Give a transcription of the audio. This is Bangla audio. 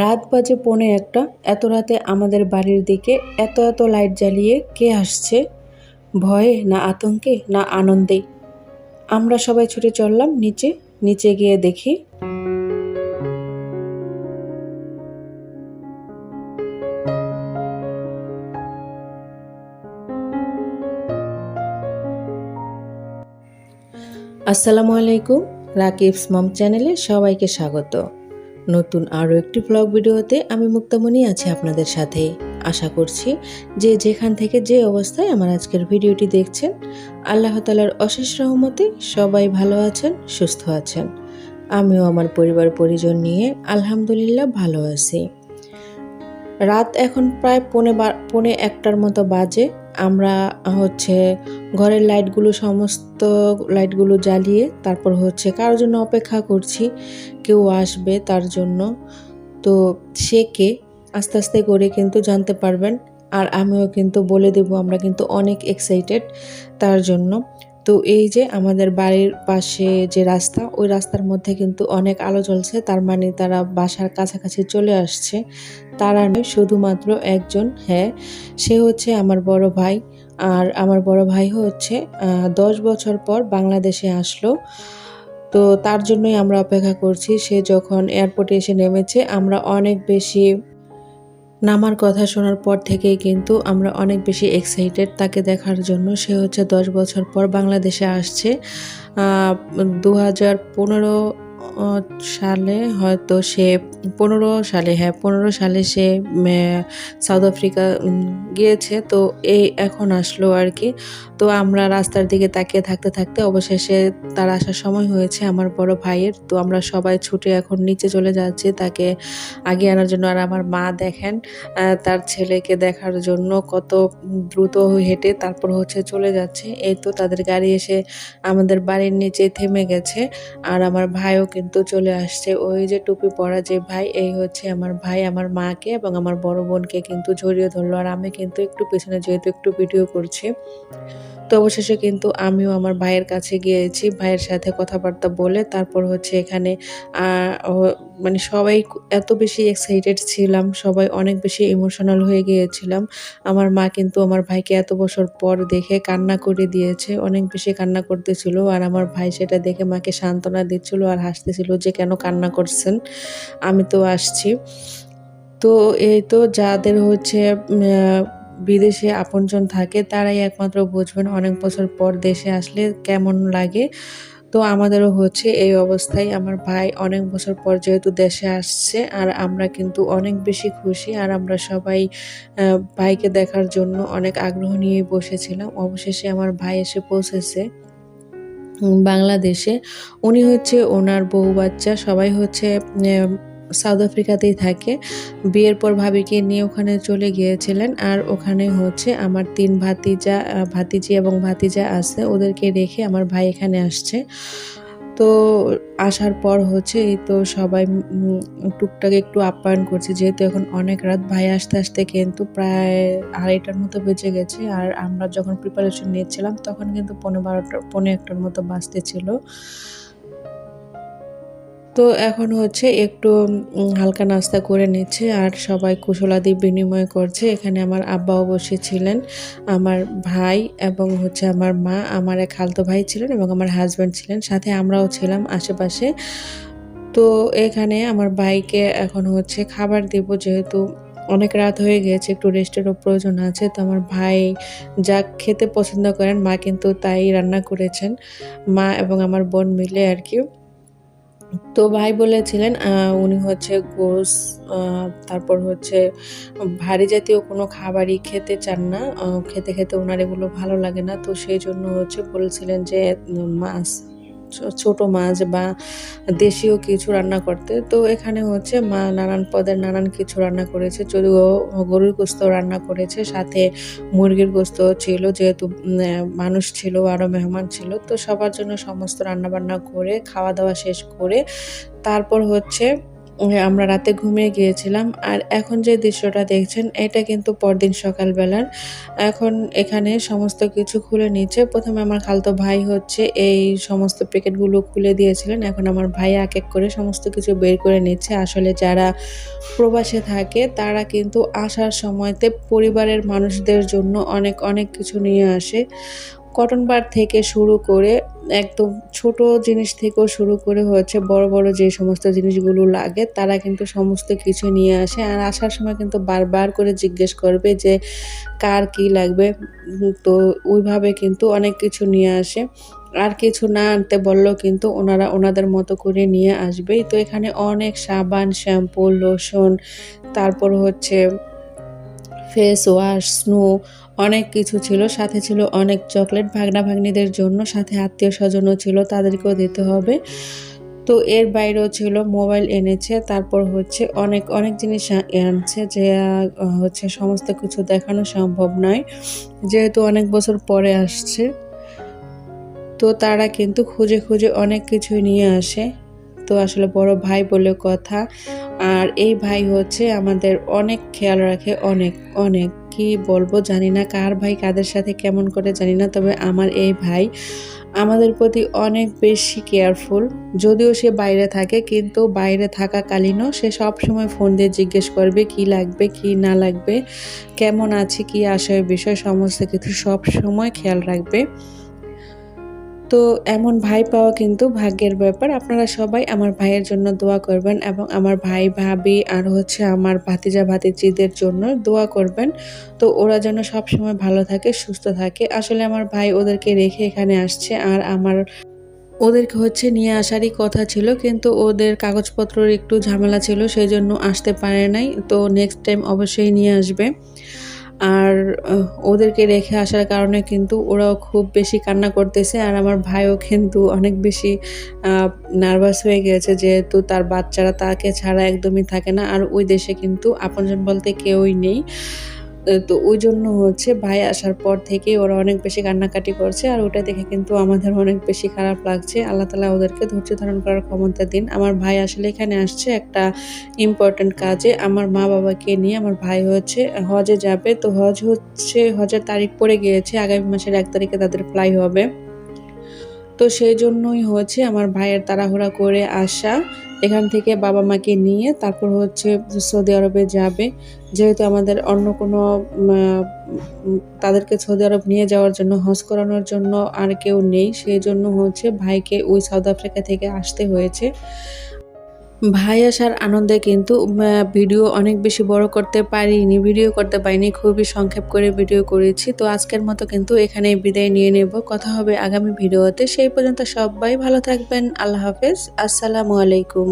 রাত বাজে পৌনে একটা। এত রাতে আমাদের বাড়ির দিকে এত এত লাইট জ্বালিয়ে কে আসছে? ভয়ে না আতঙ্কে না আনন্দে। আমরা সবাই ছুটে চললাম নিচে নিচে গিয়ে দেখি। আসসালামু আলাইকুম, রাকিবস মম চ্যানেলে সবাইকে স্বাগত। নতুন আরও একটি ব্লগ ভিডিওতে আমি মুক্তামণি আছি আপনাদের সাথে। আশা করছি যে যেখান থেকে যে অবস্থায় আমার আজকের ভিডিওটি দেখছেন, আল্লাহ তালার অশেষ রহমতে সবাই ভালো আছেন, সুস্থ আছেন। আমিও আমার পরিবার পরিজন নিয়ে আলহামদুলিল্লাহ ভালো আছি। রাত এখন প্রায় পৌনে পৌনে একটার মতো বাজে। আমরা হচ্ছে ঘরের লাইটগুলো, সমস্ত লাইটগুলো জ্বালিয়ে তারপর হচ্ছে কারোর জন্য অপেক্ষা করছি, কেউ আসবে তার জন্য। তো সে কে? আস্তে আস্তে করে কিন্তু জানতে পারবেন। আর আমিও কিন্তু বলে দেব, আমরা কিন্তু অনেক এক্সাইটেড তার জন্য। তো এই যে আমাদের বাড়ির পাশে যে রাস্তা, ওই রাস্তার মধ্যে কিন্তু অনেক আলো জ্বলছে। তার মানে তারা বাসার কাছাকাছি চলে আসছে। তারা নয়, শুধুমাত্র একজন হ্যাঁ সে হচ্ছে আমার বড় ভাই। আর আমার বড় ভাই হচ্ছে দশ বছর পর বাংলাদেশে আসলো। তো তার জন্যই আমরা অপেক্ষা করছি। সে যখন এয়ারপোর্টে এসে নেমেছে, আমরা অনেক বেশি নামার কথা শোনার পর থেকেই কিন্তু আমরা অনেক বেশি এক্সাইটেড তাকে দেখার জন্য। সে হচ্ছে দশ বছর পর বাংলাদেশে আসছে। দু হাজার পনেরো সালে হয়তো সে পনেরো সালে হ্যাঁ পনেরো সালে সে সাউথ আফ্রিকা গিয়েছে। তো এই এখন আসলো আর কি। তো আমরা রাস্তার দিকে তাকিয়ে থাকতে থাকতে অবশেষে তার আসার সময় হয়েছে আমার বড় ভাইয়ের। তো আমরা সবাই ছুটে এখন নিচে চলে যাচ্ছি তাকে আগে আনার জন্য। আর আমার মা দেখেন তার ছেলেকে দেখার জন্য কত দ্রুত হেঁটে তারপর হচ্ছে চলে যাচ্ছে। এই তো তাদের গাড়ি এসে আমাদের বাড়ির নিচে থেমে গেছে। আর আমার ভাইও কিন্তু চলে আসছে। ওই যে টুপি পরা যে ভাই, এই হচ্ছে আমার ভাই, আমার মাকে এবং আমার বড় বোনকে কিন্তু জড়িয়ে ধরলো। আর আমি কিন্তু একটু পেছনে যেহেতু একটু ভিডিও করছি। অবশেষে কিন্তু আমিও আমার ভাইয়ের কাছে গিয়েছি, ভাইয়ের সাথে কথাবার্তা বলে তারপর হচ্ছে এখানে মানে সবাই এত বেশি এক্সাইটেড ছিলাম, সবাই অনেক বেশি ইমোশনাল হয়ে গিয়েছিলাম। আমার মা কিন্তু আমার ভাইকে এত বছর পর দেখে কান্না করে দিয়েছে, অনেক বেশি কান্না করতেছিল আর আমার ভাই সেটা দেখে মাকে সান্ত্বনা দিচ্ছিল আর হাসতেছিল যে কেন কান্না করছেন, আমি তো আসছি। তো এই তো যাদের হচ্ছে বিদেশে আপনজন থাকে, তারাই একমাত্র বুঝবেন অনেক বছর পর দেশে আসলে কেমন লাগে। তো আমাদেরও হচ্ছে এই অবস্থায়। আমার ভাই অনেক বছর পর যেহেতু দেশে আসছে, আর আমরা কিন্তু অনেক বেশি খুশি, আর আমরা সবাই ভাইকে দেখার জন্য অনেক আগ্রহ নিয়ে বসেছিলাম। অবশেষে আমার ভাই এসে পৌঁছেছে বাংলাদেশে। উনি হচ্ছে ওনার বউ বাচ্চা। সবাই হচ্ছে সাউথ আফ্রিকাতেই থাকে। বিয়ের পর ভাবিকে নিয়ে ওখানে চলে গিয়েছিলেন আর ওখানে হচ্ছে আমার তিন ভাতিজা ভাতিজি এবং ভাতিজা আছে। ওদেরকে রেখে আমার ভাই এখানে আসছে। তো আসার পর হচ্ছে এই তো সবাই টুকটাক একটু আপ্যায়ন করছে। যেহেতু এখন অনেক রাত, ভাই আসতে আসতে কিন্তু প্রায় আড়াইটার মতো বেজে গেছে। আর আমরা যখন প্রিপারেশন নিয়েছিলাম তখন কিন্তু পনেরো বারোটা পনেরো একটার মতো বাঁচতে ছিল। তো এখন হচ্ছে একটু হালকা নাস্তা করে নিচ্ছে আর সবাই কুশলাদি বিনিময় করছে। এখানে আমার আব্বাও বসেছিলেন, আমার ভাই এবং হচ্ছে আমার মা, আমার এক খালতো ভাই ছিলেন এবং আমার হাজব্যান্ড ছিলেন, সাথে আমরাও ছিলাম আশেপাশে। তো এখানে আমার ভাইকে এখন হচ্ছে খাবার দেব যেহেতু অনেক রাত হয়ে গিয়েছে একটু রেস্টেরও প্রয়োজন আছে। তো আমার ভাই যা খেতে পছন্দ করেন, মা কিন্তু তাই রান্না করেছেন, মা এবং আমার বোন মিলে আর কি। তো ভাই বলেছিলেন উনি হচ্ছে গোস তারপর হচ্ছে ভারী জাতীয় কোনো খাবারই খেতে চান না। খেতে খেতে ওনার এগুলো ভালো লাগে না। তো সেই জন্য হচ্ছে বলেছিলেন যে মাছ ছোট মাছ বা দেশীয় কিছু রান্না করতে। তো এখানে হচ্ছে মা নানান পদের নানান কিছু রান্না করেছে। যদিও গরুর গোস্ত রান্না করেছে। সাথে মুরগির গোস্ত ছিল যেহেতু মানুষ ছিল আরও মেহমান ছিল। তো সবার জন্য সমস্ত রান্না বান্না করে, খাওয়া দাওয়া শেষ করে তারপর হচ্ছে আমরা রাতে ঘুমিয়ে গিয়েছিলাম আর এখন যে দৃশ্যটা দেখছেন, এটা কিন্তু পরদিন সকালবেলার। এখন এখানে সমস্ত কিছু খুলে নিচ্ছে। প্রথমে আমার খালতো ভাই হচ্ছে এই সমস্ত প্যাকেটগুলো খুলে দিয়েছিলেন। এখন আমার ভাই এক এক করে সমস্ত কিছু বের করে নিচ্ছে। আসলে যারা প্রবাসে থাকে, তারা কিন্তু আসার সময়তে পরিবারের মানুষদের জন্য অনেক অনেক কিছু নিয়ে আসে। কটন বার থেকে শুরু করে একদম ছোট জিনিস থেকেও শুরু করে হচ্ছে বড় বড় যে সমস্ত জিনিসগুলো লাগে, তারা কিন্তু সমস্ত কিছু নিয়ে আসে। আর আসার সময় কিন্তু বারবার করে জিজ্ঞেস করবে যে, কার কি লাগবে? তো ওইভাবে কিন্তু অনেক কিছু নিয়ে আসে। আর কিছু না আনতে বললেও কিন্তু ওনারা ওনাদের মতো করে নিয়ে আসবেই। তো এখানে অনেক সাবান, শ্যাম্পু, লোশন, তারপর হচ্ছে ফেস ওয়াশ স্নো অনেক কিছু ছিল, সাথে ছিল অনেক চকলেট ভাগনা ভাগ্নিদের জন্য, সাথে আত্মীয় স্বজনও ছিল, তাদেরকেও দিতে হবে। তো এর বাইরেও ছিল, মোবাইল এনেছে, তারপর হচ্ছে অনেক অনেক জিনিস আনছে যে হচ্ছে সমস্ত কিছু দেখানো সম্ভব নয়। যেহেতু অনেক বছর পরে আসছে, তো তারা কিন্তু খুঁজে খুঁজে অনেক কিছুই নিয়ে আসে। তো আসলে বড় ভাই বলে কথা। আর এই ভাই হচ্ছে আমাদের অনেক খেয়াল রাখে, অনেক অনেক। কি বলব জানি না, কার ভাই কাদের সাথে কেমন করে জানি না, তবে আমার এই ভাই আমাদের প্রতি অনেক বেশি কেয়ারফুল যদিও সে বাইরে থাকে, কিন্তু বাইরে থাকাকালীনও সে সব সময় ফোন দিয়ে জিজ্ঞেস করবে কি লাগবে, কি না লাগবে, কেমন আছে, কি আশয় বিষয়, সমস্ত কিছু সব সময় খেয়াল রাখবে। তো এমন ভাই পাওয়া কিন্তু ভাগ্যের ব্যাপার। আপনারা সবাই আমার ভাইয়ের জন্য দোয়া করবেন এবং আমার ভাই, ভাবি আর হচ্ছে আমার ভাতিজা, ভাতিজিদের জন্য দোয়া করবেন। তো ওরা যেন সব সময় ভালো থাকে, সুস্থ থাকে। আসলে আমার ভাই ওদেরকে রেখে এখানে আসছে আর আমার ওদেরকে হচ্ছে নিয়ে আসারই কথা ছিল, কিন্তু ওদের কাগজপত্রের একটু ঝামেলা ছিল সেই জন্য আসতে পারে নাই। তো নেক্সট টাইম অবশ্যই নিয়ে আসবে। আর ওদেরকে রেখে আসার কারণে কিন্তু ওরাও খুব বেশি কান্না করতেছে। আর আমার ভাইও কিন্তু অনেক বেশি নার্ভাস হয়ে গেছে যেহেতু তার বাচ্চারা তাকে ছাড়া একদমই থাকে না। আর ওই দেশে কিন্তু আপনজন বলতে কেউই নেই। তো ওই জন্য হচ্ছে ভাই আসার পর থেকে ওরা অনেক বেশি কান্নাকাটি করছে আর ওটা দেখে কিন্তু আমাদের অনেক বেশি খারাপ লাগছে। আল্লাহ তালা ওদেরকে ধৈর্য ধারণ করার ক্ষমতা দিন। আমার ভাই আসলে এখানে আসছে একটা ইম্পর্ট্যান্ট কাজে। আমার মা বাবাকে নিয়ে আমার ভাই হচ্ছে হজে যাবে। তো হজ হচ্ছে, হজের তারিখ পড়ে গিয়েছে। আগামী মাসের এক তারিখে তাদের ফ্লাই হবে। তো সেই জন্যই হচ্ছে আমার ভাইয়ের তাড়াহুড়া করে আসা। এখান থেকে বাবা মাকে নিয়ে তারপর হচ্ছে সৌদি আরবে যাবে। যেহেতু আমাদের অন্য কোনো তাদেরকে সৌদি আরব নিয়ে যাওয়ার জন্য, হজ করানোর জন্য আর কেউ নেই। সেই জন্য হচ্ছে ভাইকে ওই সাউথ আফ্রিকা থেকে আসতে হয়েছে। ভাই আসার আনন্দে কিন্তু ভিডিও অনেক বেশি বড় করতে পারিনি, ভিডিও করতে পারিনি, খুবই সংক্ষেপ করে ভিডিও করেছি। তো আজকের মতো কিন্তু এখানে বিদায় নিয়ে নেব। কথা হবে আগামী ভিডিওতে। সেই পর্যন্ত সবাই ভালো থাকবেন। আল্লাহ হাফেজ। আসসালামু আলাইকুম।